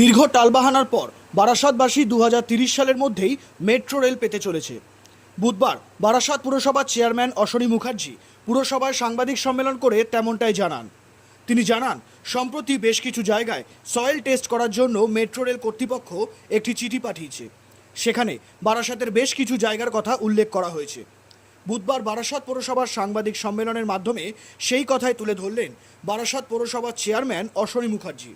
দীর্ঘ টালবাহানার পর বারাসাতবাসী দু সালের মধ্যেই মেট্রো রেল পেতে চলেছে। বুধবার বারাসাত পুরসভার চেয়ারম্যান অশ্বনী মুখার্জি পুরসভায় সাংবাদিক সম্মেলন করে তেমনটাই জানান। তিনি জানান, সম্প্রতি বেশ কিছু জায়গায় সয়েল টেস্ট করার জন্য মেট্রো রেল কর্তৃপক্ষ একটি চিঠি পাঠিয়েছে। সেখানে বারাসাতের বেশ কিছু জায়গার কথা উল্লেখ করা হয়েছে। বুধবার বারাসাত পৌরসভার সাংবাদিক সম্মেলনের মাধ্যমে সেই কথাই তুলে ধরলেন বারাসাত পৌরসভার চেয়ারম্যান অশ্বনী মুখার্জি।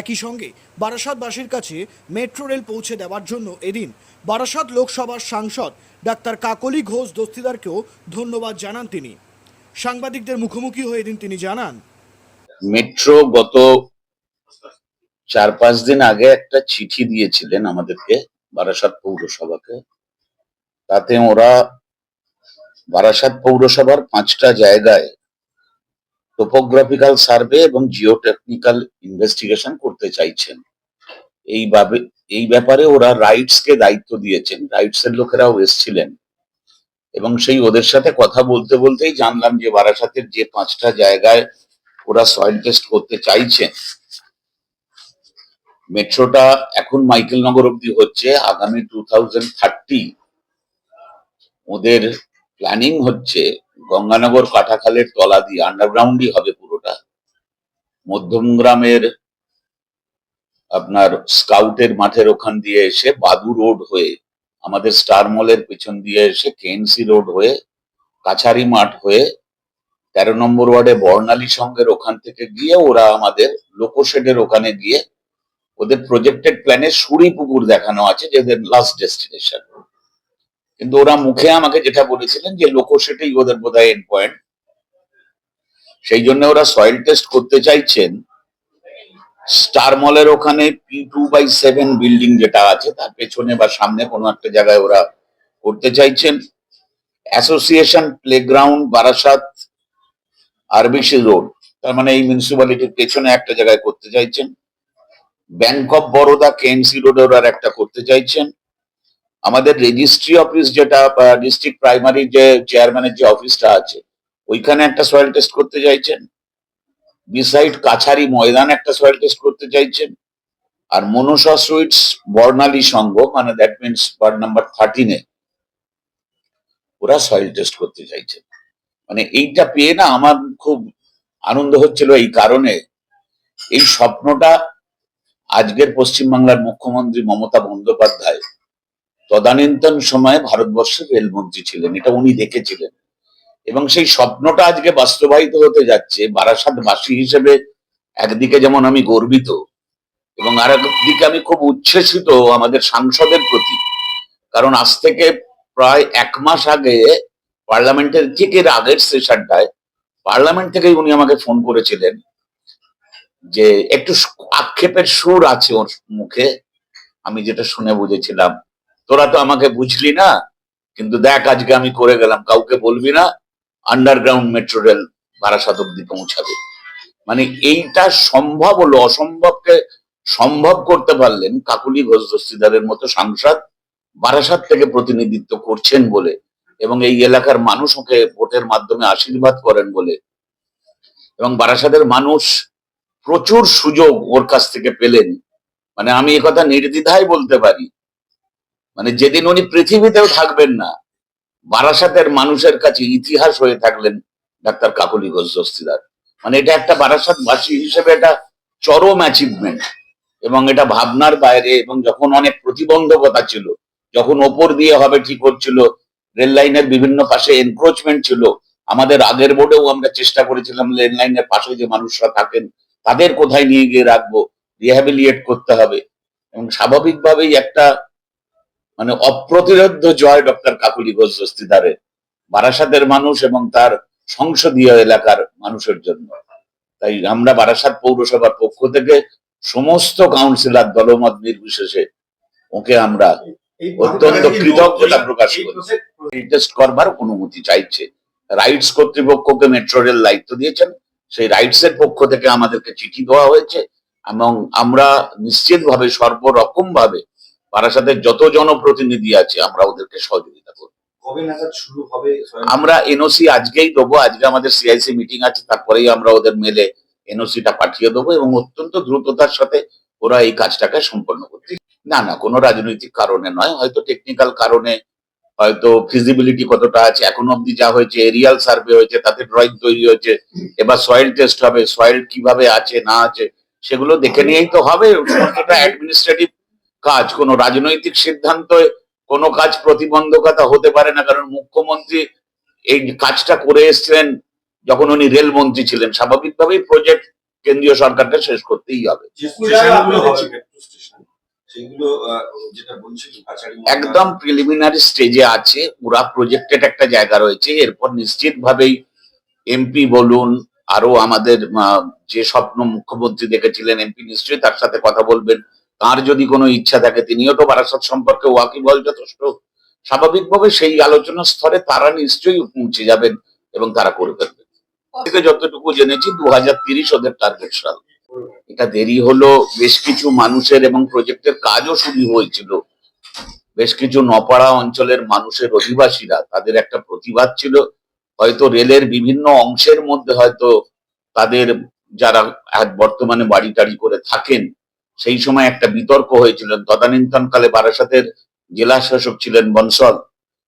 একই সঙ্গে বারাসাতবাসীর কাছে মেট্রো রেল পৌঁছে দেওয়ার জন্য এদিন বারাসাত লোকসভার সাংসদ ডাক্তার কাকলি ঘোষ দস্তিদারকেও ধন্যবাদ জানান তিনি। সাংবাদিকদের মুখোমুখি হয়ে এদিন তিনি জানান, মেট্রো গত চার পাঁচ দিন আগে একটা চিঠি দিয়েছিলেন আমাদেরকে বারাসাত পৌরসভাকে। তাতে ওরা বারাসাত পৌরসভার পাঁচটা জায়গায় টোপোগ্রাফিক্যাল সার্ভে এবং জিওটেকনিক্যাল ইনভেস্টিগেশন করতে চাইছেন। এইভাবে এই ব্যাপারে ওরা রাইটস কে দায়িত্ব দিয়েছেন। রাইটস এর লোকেরাও এসছিলেন। এবং সেই ওদের সাথে কথা বলতে বলতেই জানলাম যে বারাসাতের যে পাঁচটা জায়গায় ওরা সয়েল টেস্ট করতে চাইছেন। মেট্রোটা এখন মাইকেল নগর অব্দি হচ্ছে। আগামী টু থাউজেন্ড থার্টি ওদের প্ল্যানিং হচ্ছে গঙ্গানগর কাঠাখালের তলা দিয়ে আন্ডারগ্রাউন্ডই হবে পুরোটা। মধ্যমগ্রামের আপনার স্কাউটের মাঠের ওখান দিয়ে এসে বাদু রোড হয়ে, আমাদের স্টার মলের পেছন দিয়ে এসে কেএনসি রোড হয়ে, কাছারি মাঠ হয়ে, তেরো নম্বর ওয়ার্ডে বর্ণালী সঙ্গের ওখান থেকে গিয়ে ওরা আমাদের লোকোশেডের ওখানে গিয়ে ওদের প্রজেক্টেড প্ল্যানে সুরি পুকুর দেখানো আছে যেদের লাস্ট ডেস্টিনেশন কিন্তু ওরা মুখে আমাকে যেটা বলেছিলেন যে লোকোশেটেই ওদের বোধহয় এন্ড পয়েন্ট সেই জন্য ওরা সয়েল টেস্ট করতে চাইছেন। স্টার মলের ওখানে P two by seven building যেটা আছে, তার পেছনে বা সামনে কোনো একটা জায়গায় ওরা করতে চাইছেন। Association playground Barasat RBC road তার মানে এই মিউনিসিপ্যালিটির পেছনে একটা জায়গায় করতে চাইছেন। ব্যাংক অফ বরোদা কেএনসি রোডে ওরা একটা করতে চাইছেন। আমাদের রেজিস্ট্রি অফিস যেটা ডিস্ট্রিক্ট প্রাইমারি যে চেয়ারম্যানের যে অফিসটা আছে, ওইখানে একটা সয়েল টেস্ট করতে চাইছেন। বিসাইড কাছারি ময়দান একটা সয়েল টেস্ট করতে চাইছেন। আর মনসা সুইটস বর্ণালী সংঘ মানে দ্যাট মিনস ওয়ার্ড নাম্বার থার্টিনে ওরা সয়েল টেস্ট করতে চাইছেন। মানে এইটা পেয়ে না আমার খুব আনন্দ হচ্ছিল এই কারণে। এই স্বপ্নটা আজকের পশ্চিমবাংলার মুখ্যমন্ত্রী মমতা বন্দ্যোপাধ্যায় তদানীন্তন সময়ে ভারতবর্ষের রেলমন্ত্রী ছিলেন, এটা উনি দেখেছিলেন। এবং সেই স্বপ্নটা আজকে বাস্তবায়িত হতে যাচ্ছে বারাসাতবাসী হিসেবে একদিকে যেমন আমি গর্বিত, এবং আর একদিকে আমি খুব উচ্ছ্বসিত আমাদের সাংসদের প্রতি। কারণ আজ থেকে প্রায় এক মাস আগে পার্লামেন্টের ঠিক এর আগের সেশনটায় পার্লামেন্ট থেকেই উনি আমাকে ফোন করেছিলেন যে, একটু আক্ষেপের সুর আছে ওর মুখে, আমি যেটা শুনে বুঝেছিলাম। তোরা তো আমাকে বুঝলি না, কিন্তু দেখ আজকে আমি করে গেলাম, কাউকে বলবি না আন্ডারগ্রাউন্ড মেট্রো রেল বারাসাত অব্দি পৌঁছাবে। মানে এইটা সম্ভব হলো, অসম্ভবকে সম্ভব করতে পারলেন কাকুলি ঘোষ মতো সাংসদ, বারাসাত থেকে প্রতিনিধিত্ব করছেন বলে এবং এই এলাকার মানুষ ওকে ভোটের মাধ্যমে আশীর্বাদ করেন বলে। এবং বারাসাতের মানুষ প্রচুর সুযোগ ওর কাছ থেকে পেলেন। মানে আমি কথা নির্দ্বিধায় বলতে পারি মানে যেদিন উনি পৃথিবীতেও থাকবেন না, বারাসাতের মানুষের কাছে ইতিহাস হয়ে থাকলেন ডাক্তার কাকলি ঘোষ মানে এটা একটা বারাসাত বাসী হিসেবে এটা চরম অ্যাচিভমেন্ট এবং এটা ভাবনার বাইরে এবং যখন অনেক প্রতিবন্ধকতা ছিল, যখন ওপর দিয়ে হবে ঠিক হচ্ছিল, রেল লাইনের বিভিন্ন পাশে এনক্রোচমেন্ট ছিল, আমাদের আগের বোর্ডেও আমরা চেষ্টা করেছিলাম রেল লাইনের পাশে যে মানুষরা থাকেন, তাদের কোথায় নিয়ে গিয়ে রাখব রিহ্যাবিলিয়েট করতে হবে। এবং স্বাভাবিকভাবেই একটা মানে অপ্রতিরোধ্য জয় ডক্টর কাকুলি ঘোষ দস্তিদারের বারাসাতের মানুষ এবং তার সংসদীয় এলাকার মানুষের জন্য। তাই আমরা বারাসাত পৌরসভার পক্ষ থেকে সমস্ত কাউন্সিলর দলমত নির্বিশেষে ওকে আমরা অত্যন্ত কৃতজ্ঞতা প্রকাশ করি। টেস্ট করবার অনুমতি চাইছে। রাইটস কর্তৃপক্ষকে মেট্রো রেল দায়িত্ব দিয়েছেন। সেই রাইটস এর পক্ষ থেকে আমাদেরকে চিঠি দেওয়া হয়েছে এবং আমরা নিশ্চিতভাবে সর্বরকম ভাবে বারাসাতের যত জনপ্রতিনিধি আছে আমরা ওদেরকে সহযোগিতা করব। আমরা এনওসি আজকেই দেবো আজকে আমাদের সিআইসি মিটিং আছে তারপরেই আমরা ওদের মেলে এনওসিটা পাঠিয়ে দেবো এবং অত্যন্ত দ্রুততার সাথে ওরা এই কাজটাকে সম্পন্ন করতে না না কোনো রাজনৈতিক কারণে নয় হয়তো টেকনিক্যাল কারণে হয়তো ফিজিবিলিটি কতটা আছে এখন অব্দি যা হয়েছে এরিয়াল সার্ভে হয়েছে তাতে ড্রয়িং তৈরি হয়েছে এবার সয়েল টেস্ট হবে সয়েল কীভাবে আছে না আছে সেগুলো দেখে নিয়েই তো হবে সমস্তটা অ্যাডমিনিস্ট্রেটিভ কাজ কোনো রাজনৈতিক সিদ্ধান্তে কোনো কাজ প্রতিবন্ধকতা হতে পারে না কারণ মুখ্যমন্ত্রী এই কাজটা করে এসেছিলেন যখন উনি রেল মন্ত্রী ছিলেন। স্বাভাবিকভাবেই প্রজেক্ট কেন্দ্রীয় সরকারকে শেষ করতেই হবে। একদম প্রিলিমিনারি স্টেজে আছে ওরা প্রজেক্টেড একটা জায়গা রয়েছে এরপর নিশ্চিতভাবেই এমপি বলুন আরও আমাদের আহ, যে স্বপ্ন মুখ্যমন্ত্রী দেখেছিলেন এমপি নিশ্চয়ই তার সাথে কথা বলবেন। তার যদি কোনো ইচ্ছা থাকে, তিনিও তো বারাসত সম্পর্কে ওয়াকিবল যথেষ্ট স্বাভাবিকভাবে সেই আলোচনা স্তরে তারা নিশ্চয়ই পৌঁছে যাবেন এবং তারা করে ফেলবেন। থেকে যতটুকু জেনেছি দু হাজার তিরিশ ওদের টার্গেট সাল। এটা দেরি হলো, বেশ কিছু মানুষের এবং প্রজেক্টের কাজও শুরু হয়েছিল। বেশ কিছু নপাড়া অঞ্চলের মানুষের অধিবাসীরা, তাদের একটা প্রতিবাদ ছিল। হয়তো রেলের বিভিন্ন অংশের মধ্যে হয়তো তাদের যারা বর্তমানে বাড়ি টাড়ি করে থাকেন সেই সময় একটা বিতর্ক হয়েছিল। তদানীন্তনকালে বারাসাতের জেলা শাসক ছিলেন বনসল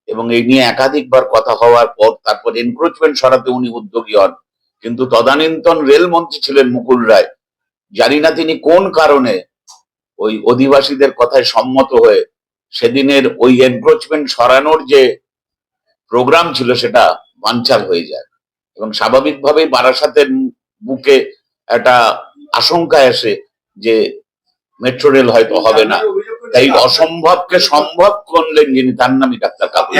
এবং এই নিয়ে একাধিকবার কথা হওয়ার পর তারপর এনক্রোচমেন্ট সরাতে উনি উদ্যোগী হন। কিন্তু তদানীন্তন রেলমন্ত্রী ছিলেন মুকুল রায়। জানি না তিনি কোন কারণে ওই অধিবাসীদের কথায় সম্মত হয়ে সেদিনের ওই এনক্রোচমেন্ট সরানোর যে প্রোগ্রাম ছিল সেটা বানচাল হয়ে যায় এবং স্বাভাবিকভাবেই বারাসাতের বুকে একটা আশঙ্কা আসে যে মেট্রো রেল হয়তো হবে না। তাই অসম্ভবকে সম্ভব করলেন যিনি তার নামই ডাক্তার কাপুর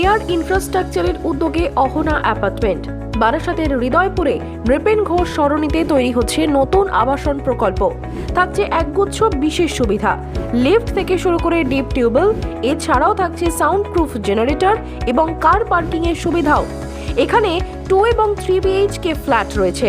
এয়ার ইনফ্রাস্ট্রাকচারের উদ্যোগে অহনা অ্যাপার্টমেন্ট বারাসাতের হৃদয়পুরে নৃপেন ঘোষ সরণিতে তৈরি হচ্ছে নতুন আবাসন প্রকল্প। থাকছে একগুচ্ছ বিশেষ সুবিধা। লিফট থেকে শুরু করে ডিপ টিউবওয়েল এছাড়াও থাকছে সাউন্ড প্রুফ জেনারেটর এবং কার পার্কিং এর সুবিধাও। এখানে টু এবং থ্রি বিএইচকে ফ্ল্যাট রয়েছে।